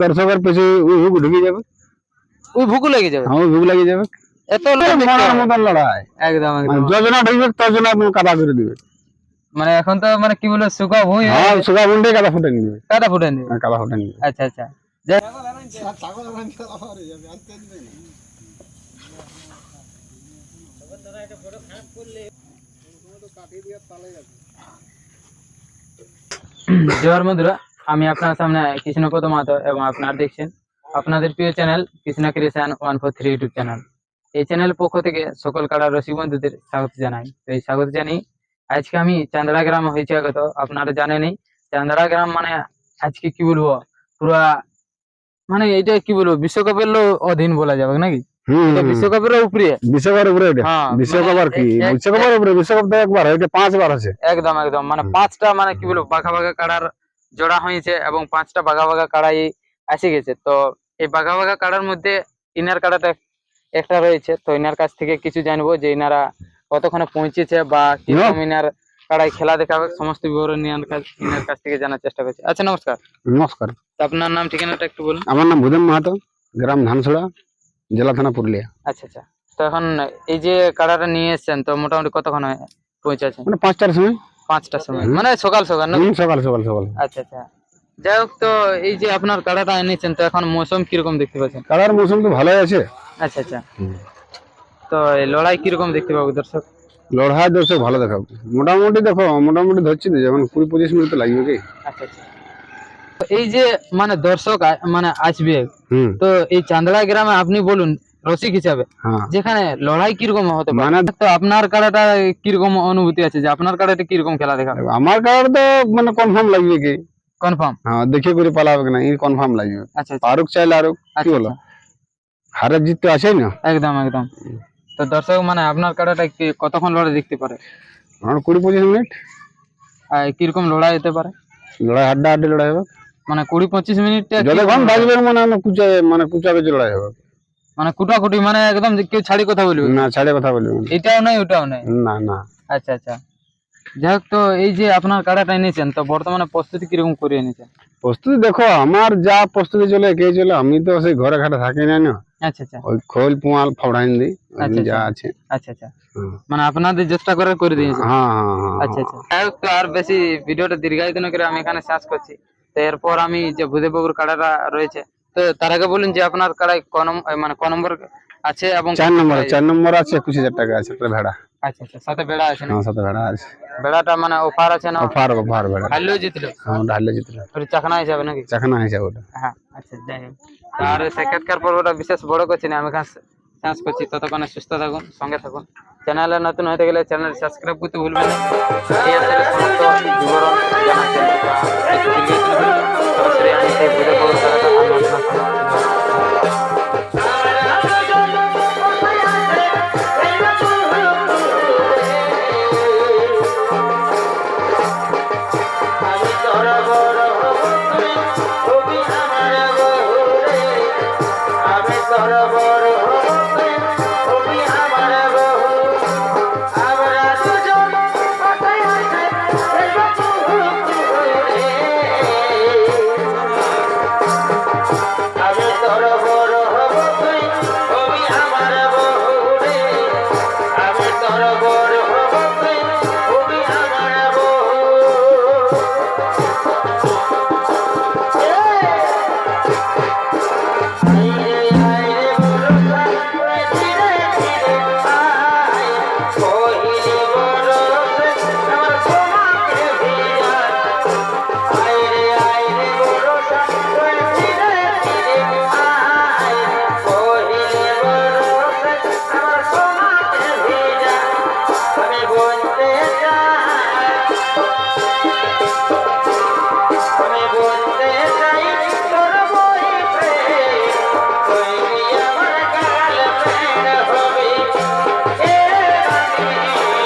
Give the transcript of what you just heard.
দর্শকের পেছে ওই হুক ঢুকে যাবে ওই ভুকু লেগে যাবে হ্যাঁ ওই হুক লাগিয়ে যাবে এত মরার। মতন লড়াই একদম একদম যজনা ঢুকবে তজনা আপনি কাদা করে দিবে মানে এখন তো মানে কি বলব শুকা ভুঁই হ্যাঁ কাদা ফুটে নিবে কাদা ফুটে নিবে কাদা ফুটে নিবে আচ্ছা আচ্ছা। বন্ধুরা আমি আপনার সামনে কৃষ্ণপদ মাহাতো এবং আপনার দেখছেন আপনাদের প্রিয় channel Krishna creation one four three YouTube channel. এই চ্যানেল পক্ষ থেকে সকল কাড়া রসিক বন্ধুদের স্বাগত জানাই। তো এই স্বাগত জানি আজকে আমি চান্দড়া গ্রাম হয়েছে আগত আপনারা জানেনই। চান্দড়া গ্রাম মানে আজকে কি বলব? পুরা মানে এটা কি বলব? বিশ্বকাপের অধীন বলা যাবে নাকি? হুম বিশ্বকাপের উপরে। বিশ্বকাপের উপরে হ্যাঁ, বিশ্বকাপ আর কি? মানে বিশ্বকাপের উপরে বিশ্বকাপ তো একবার এটা পাঁচবার আছে। একদম একদম। মানে পাঁচটা মানে কি বলব? বাঘা বাঘা কাড়ার জোড়া হয়েছে এবং পাঁচটা বাঘা বাঘা কাড়াই এসে গেছে। তো এই বাঘা বাঘা কাড়ার মধ্যে ইনার কাড়াটা একটা রয়েছে। তো ইনার কাছ থেকে কিছু জানব যে ইনারা কতক্ষণে পৌঁছেছে বা কীরকম ইনার কাড়াই খেলা দেখাবে সমস্ত বিবরণ ইনার কাছ ইনার কাছ থেকে জানার চেষ্টা করছি। আচ্ছা নমস্কার। নমস্কার। তো আপনার নাম ঠিকানাটা একটু বলুন। আমার নাম ভুদেন মাহাতো গ্রাম ধানছড়া জেলা থানা পুরুলিয়া। আচ্ছা আচ্ছা। তো এখন এই যে কাড়াটা নিয়ে এসেছেন তো মোটামুটি কতক্ষণ পৌঁছেছেন? মানে পাঁচটার সময়। পাঁচটার সময়। মানে সকাল সকাল না সকাল সকাল সকাল। আচ্ছা আচ্ছা। যাই হোক তো এই যে আপনার কাড়াটা এনেছেন তো এখন মৌসুম কীরকম দেখতে পাচ্ছেন? কালার মৌসুম তো ভালোই আছে। আচ্ছা আচ্ছা। তো এই লড়াই কীরকম দেখতে পাবো দর্শক? লড়াই দর্শক ভালো দেখাবো মোটামুটি দেখো মোটামুটি ধরছি তো যেমন কুড়ি পঁচিশ মিনিট তো লাগবে কি? আচ্ছা আচ্ছা। এই যে মানে দর্শক মানে আসবে তো এই চান্দড়া গ্রামে আপনি বলুন রসিক হিসাবে। হ্যাঁ। যেখানে লড়াই কীরকম হতে পারে? মানে তো আপনার কাড়াটা কীরকম অনুভূতি আছে? যে আপনার কাড়াটা কীরকম খেলা দেখাবে? আমার কালার তো মানে কনফার্ম লাগবে কি? কনফার্ম হ্যাঁ দেখে করে পালাবে কি না এই কনফার্ম লাগবে। আচ্ছা আচ্ছা। আরুক চাইলে আরুক কি আচ্ছা, বলো? আচ্ছা। হারের জিত তো আছেই না? একদম একদম। তো দর্শক মানে আপনার কাড়াটা কি- কতক্ষণ লড়াই দেখতে পারে? আমার কুড়ি পঁচিশ মিনিট। আর কীরকম লড়াই হতে পারে? লড়াই হাড্ডা হাড্ডি লড়াই হবে। মানে কুড়ি পঁচিশ মিনিট যতক্ষণ বাজবে মানে আমি কুচা মানে কুচা বেঁচে লড়াই হবে। মানে কুটাকুটি মানে একদম কেউ ছাড়ি কথা বলবে। না ছাড়ে কথা বলবে না। এটাও নাই ওটাও নাই না না। আচ্ছা আচ্ছা। যাই হোক তো এই যে আপনার কাড়াটা এনেছেন তো বর্তমানে প্রস্তুতি কীরকম করে এনেছেন? প্রস্তুতি দেখো আমার যা প্রস্তুতি চলে কে চলে। আমি তো সেই ঘরে ঘাটে থাকি না না আচ্ছা আচ্ছা। ওই খোল পোয়াল ফাউড়াইন দিই ওই আচ্ছা, যা আচ্ছা। আছে। আচ্ছা আচ্ছা। হুম। মানে আপনাদের চেষ্টা করে করে দিয়েছেন? হ্যাঁ হ্যাঁ হ্যাঁ আচ্ছা আচ্ছা। যাই হোক তো আর বেশি ভিডিওটা দীর্ঘায়িত না করে আমি এখানে শেষ করছি। তো এরপর আমি যে ভূদেববাবুর কাড়াটা রয়েছে তো তার আগে বলুন যে আপনার কাড়াই ক নম- এ মানে ক নম্বর আছে এবং চার নম্বর চার নম্বর আছে একুশ হাজার টাকা আছে একটা ভেড়া। আচ্ছা আচ্ছা সাথে বেড়া আছে না? আমার সাথে ভেড়া আছে। বেড়াটা মানে অফার আছে না? অফার অফার ভেড়া। হারলেও জিতলো? হ্যাঁ ঢালে জিতল। ওটা চাকনা হিসাবে নাকি? চাখানা হিসাবে ওটা। হ্যাঁ আচ্ছা যাই হোক। আর সাক্ষাৎকার পর্বটা বিশেষ বড় করছি না আমি এখানে শেষ করছি। ততক্ষণে সুস্থ থাকুন সঙ্গে থাকুন। চ্যানেলে নতুন হতে গেলে চ্যানেল সাবস্ক্রাইব করতে ভুলবেন না। এই আসলে সমস্ত বিবরণ। আমি তোর